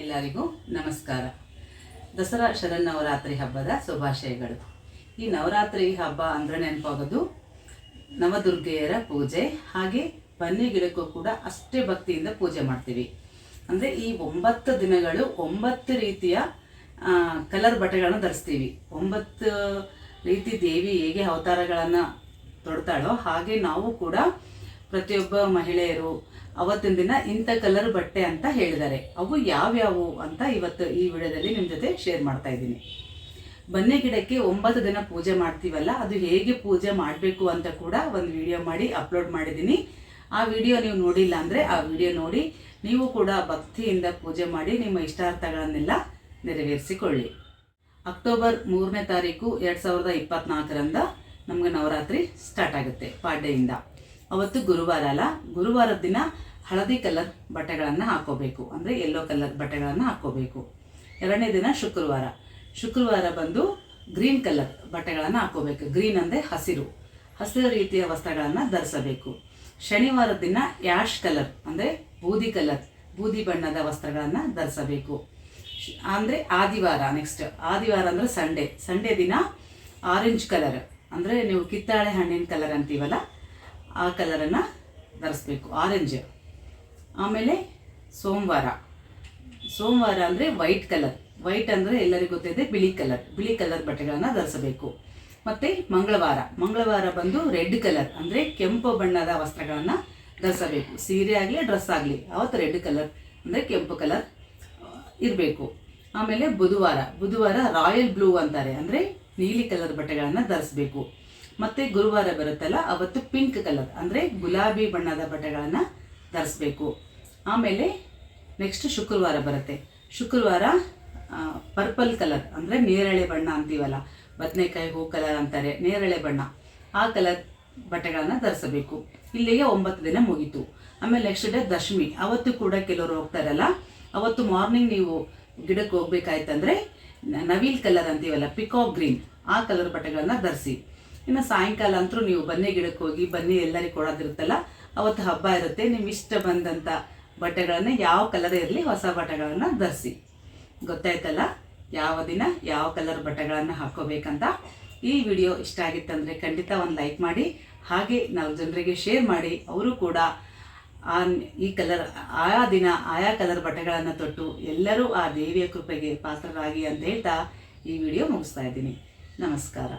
ಎಲ್ಲರಿಗೂ ನಮಸ್ಕಾರ. ದಸರಾ ಶರನ್ನವರಾತ್ರಿ ಹಬ್ಬದ ಶುಭಾಶಯಗಳು. ಈ ನವರಾತ್ರಿ ಹಬ್ಬ ಅಂದ್ರೆ ನೆನಪಾಗೋದು ನವದುರ್ಗೆಯರ ಪೂಜೆ, ಹಾಗೆ ಬನ್ನಿ ಗಿಡಕ್ಕೂ ಕೂಡ ಅಷ್ಟೇ ಭಕ್ತಿಯಿಂದ ಪೂಜೆ ಮಾಡ್ತೀವಿ. ಅಂದರೆ ಈ ಒಂಬತ್ತು ದಿನಗಳು ಒಂಬತ್ತು ರೀತಿಯ ಕಲರ್ ಬಟ್ಟೆಗಳನ್ನು ಧರಿಸ್ತೀವಿ. ಒಂಬತ್ತು ರೀತಿ ದೇವಿ ಹೇಗೆ ಅವತಾರಗಳನ್ನು ತೊಡ್ತಾಳೋ ಹಾಗೆ ನಾವು ಕೂಡ ಪ್ರತಿಯೊಬ್ಬ ಮಹಿಳೆಯರು ಅವತ್ತಿನ ದಿನ ಇಂಥ ಕಲರ್ ಬಟ್ಟೆ ಅಂತ ಹೇಳಿದ್ದಾರೆ. ಅವು ಯಾವ್ಯಾವು ಅಂತ ಇವತ್ತು ಈ ವಿಡಿಯೋದಲ್ಲಿ ನಿಮ್ಮ ಜೊತೆ ಶೇರ್ ಮಾಡ್ತಾ ಇದ್ದೀನಿ. ಬನ್ನಿ ಗಿಡಕ್ಕೆ ಒಂಬತ್ತು ದಿನ ಪೂಜೆ ಮಾಡ್ತೀವಲ್ಲ, ಅದು ಹೇಗೆ ಪೂಜೆ ಮಾಡಬೇಕು ಅಂತ ಕೂಡ ಒಂದು ವಿಡಿಯೋ ಮಾಡಿ ಅಪ್ಲೋಡ್ ಮಾಡಿದ್ದೀನಿ. ಆ ವಿಡಿಯೋ ನೀವು ನೋಡಿಲ್ಲ ಅಂದರೆ ಆ ವಿಡಿಯೋ ನೋಡಿ, ನೀವು ಕೂಡ ಭಕ್ತಿಯಿಂದ ಪೂಜೆ ಮಾಡಿ ನಿಮ್ಮ ಇಷ್ಟಾರ್ಥಗಳನ್ನೆಲ್ಲ ನೆರವೇರಿಸಿಕೊಳ್ಳಿ. ಅಕ್ಟೋಬರ್ ಮೂರನೇ ತಾರೀಕು ಎರಡು ಸಾವಿರದ ಇಪ್ಪತ್ನಾಲ್ಕರಿಂದ ನಮಗೆ ನವರಾತ್ರಿ ಸ್ಟಾರ್ಟ್ ಆಗುತ್ತೆ ಪಾಡ್ಯೆಯಿಂದ. ಅವತ್ತು ಗುರುವಾರ ಅಲ್ಲ ಗುರುವಾರದ ದಿನ ಹಳದಿ ಕಲರ್ ಬಟ್ಟೆಗಳನ್ನು ಹಾಕೋಬೇಕು. ಅಂದರೆ ಯೆಲ್ಲೋ ಕಲರ್ ಬಟ್ಟೆಗಳನ್ನು ಹಾಕೋಬೇಕು. ಎರಡನೇ ದಿನ ಶುಕ್ರವಾರ. ಶುಕ್ರವಾರ ಬಂದು ಗ್ರೀನ್ ಕಲರ್ ಬಟ್ಟೆಗಳನ್ನು ಹಾಕೋಬೇಕು. ಗ್ರೀನ್ ಅಂದರೆ ಹಸಿರು. ಹಸಿರು ರೀತಿಯ ವಸ್ತ್ರಗಳನ್ನು ಧರಿಸಬೇಕು. ಶನಿವಾರದ ದಿನ ಯಾಶ್ ಕಲರ್, ಅಂದರೆ ಬೂದಿ ಕಲರ್, ಬೂದಿ ಬಣ್ಣದ ವಸ್ತ್ರಗಳನ್ನು ಧರಿಸಬೇಕು. ಅಂದರೆ ಆದಿವಾರ ನೆಕ್ಸ್ಟ್ ಆದಿವಾರ ಅಂದರೆ ಸಂಡೇ ಸಂಡೇ ದಿನ ಆರೆಂಜ್ ಕಲರ್ ಅಂದರೆ ನೀವು ಕಿತ್ತಾಳೆ ಹಣ್ಣಿನ ಕಲರ್ ಅಂತೀವಲ್ಲ ಆ ಕಲರನ್ನು ಧರಿಸ್ಬೇಕು ಆರೆಂಜ್ ಆಮೇಲೆ ಸೋಮವಾರ. ಸೋಮವಾರ ಅಂದರೆ ವೈಟ್ ಕಲರ್ ವೈಟ್ ಅಂದರೆ ಎಲ್ಲರಿಗೂ ಗೊತ್ತಿದೆ, ಬಿಳಿ ಕಲರ್ ಬಿಳಿ ಕಲರ್ ಬಟ್ಟೆಗಳನ್ನು ಧರಿಸಬೇಕು. ಮತ್ತು ಮಂಗಳವಾರ. ಮಂಗಳವಾರ ಬಂದು ರೆಡ್ ಕಲರ್ ಅಂದರೆ ಕೆಂಪು ಬಣ್ಣದ ವಸ್ತ್ರಗಳನ್ನು ಧರಿಸಬೇಕು. ಸೀರೆ ಆಗಲಿ ಡ್ರೆಸ್ ಆಗಲಿ ಅವತ್ತು ರೆಡ್ ಕಲರ್ ಅಂದರೆ ಕೆಂಪು ಕಲರ್ ಇರಬೇಕು. ಆಮೇಲೆ ಬುಧವಾರ. ಬುಧವಾರ ರಾಯಲ್ ಬ್ಲೂ ಅಂತಾರೆ. ಅಂದರೆ ನೀಲಿ ಕಲರ್ ಬಟ್ಟೆಗಳನ್ನು ಧರಿಸಬೇಕು. ಮತ್ತು ಗುರುವಾರ ಬರುತ್ತಲ್ಲ, ಅವತ್ತು ಪಿಂಕ್ ಕಲರ್ ಅಂದರೆ ಗುಲಾಬಿ ಬಣ್ಣದ ಬಟ್ಟೆಗಳನ್ನು ಧರಿಸ್ಬೇಕು. ಆಮೇಲೆ ನೆಕ್ಸ್ಟ್ ಶುಕ್ರವಾರ ಬರುತ್ತೆ. ಶುಕ್ರವಾರ ಪರ್ಪಲ್ ಕಲರ್ ಅಂದರೆ ನೇರಳೆ ಬಣ್ಣ ಅಂತೀವಲ್ಲ, ಬದನೆಕಾಯಿ ಹೂ ಕಲರ್ ಅಂತಾರೆ, ನೇರಳೆ ಬಣ್ಣ. ಆ ಕಲರ್ ಬಟ್ಟೆಗಳನ್ನು ಧರಿಸಬೇಕು. ಇಲ್ಲಿಗೆ ಒಂಬತ್ತು ದಿನ ಮುಗೀತು. ಆಮೇಲೆ ನೆಕ್ಸ್ಟ್ ಡೇ ದಶಮಿ, ಅವತ್ತು ಕೂಡ ಕೆಲವರು ಹೋಗ್ತಾರಲ್ಲ, ಅವತ್ತು ಮಾರ್ನಿಂಗ್ ನೀವು ಗಿಡಕ್ಕೆ ಹೋಗ್ಬೇಕಾಯ್ತಂದ್ರೆ ನವೀಲ್ ಕಲರ್ ಅಂತೀವಲ್ಲ ಪಿಕಾಕ್ ಗ್ರೀನ್ ಆ ಕಲರ್ ಬಟ್ಟೆಗಳನ್ನು ಧರಿಸಿ. ಇನ್ನು ಸಾಯಂಕಾಲ ಅಂತೂ ನೀವು ಬನ್ನಿ ಗಿಡಕ್ಕೆ ಹೋಗಿ, ಬನ್ನಿ ಎಲ್ಲರಿಗೂ ಕೊಡೋದಿರುತ್ತಲ್ಲ, ಅವತ್ತು ಹಬ್ಬ ಇರುತ್ತೆ ನಿಮ್ಮ ಇಷ್ಟ ಬಂದಂಥ ಬಟ್ಟೆಗಳನ್ನು ಯಾವ ಕಲರ್ ಇರಲಿ ಹೊಸ ಬಟ್ಟೆಗಳನ್ನು ಧರಿಸಿ. ಗೊತ್ತಾಯ್ತಲ್ಲ? ಯಾವ ದಿನ ಯಾವ ಕಲರ್ ಬಟ್ಟೆಗಳನ್ನು ಹಾಕೋಬೇಕಂತ ಈ ವಿಡಿಯೋ ಇಷ್ಟ ಆಗಿತ್ತಂದರೆ ಖಂಡಿತ ಒಂದು ಲೈಕ್ ಮಾಡಿ, ಹಾಗೆ ನಾವು ಜನರಿಗೆ ಶೇರ್ ಮಾಡಿ, ಅವರು ಕೂಡ ಆ ಈ ಕಲರ್ ಆಯಾ ದಿನ ಆಯಾ ಕಲರ್ ಬಟ್ಟೆಗಳನ್ನು ತೊಟ್ಟು ಎಲ್ಲರೂ ಆ ದೇವಿಯ ಕೃಪೆಗೆ ಪಾತ್ರರಾಗಿ ಅಂತ ಹೇಳ್ತಾ ಈ ವಿಡಿಯೋ ಮುಗಿಸ್ತಾ ಇದ್ದೀನಿ. ನಮಸ್ಕಾರ.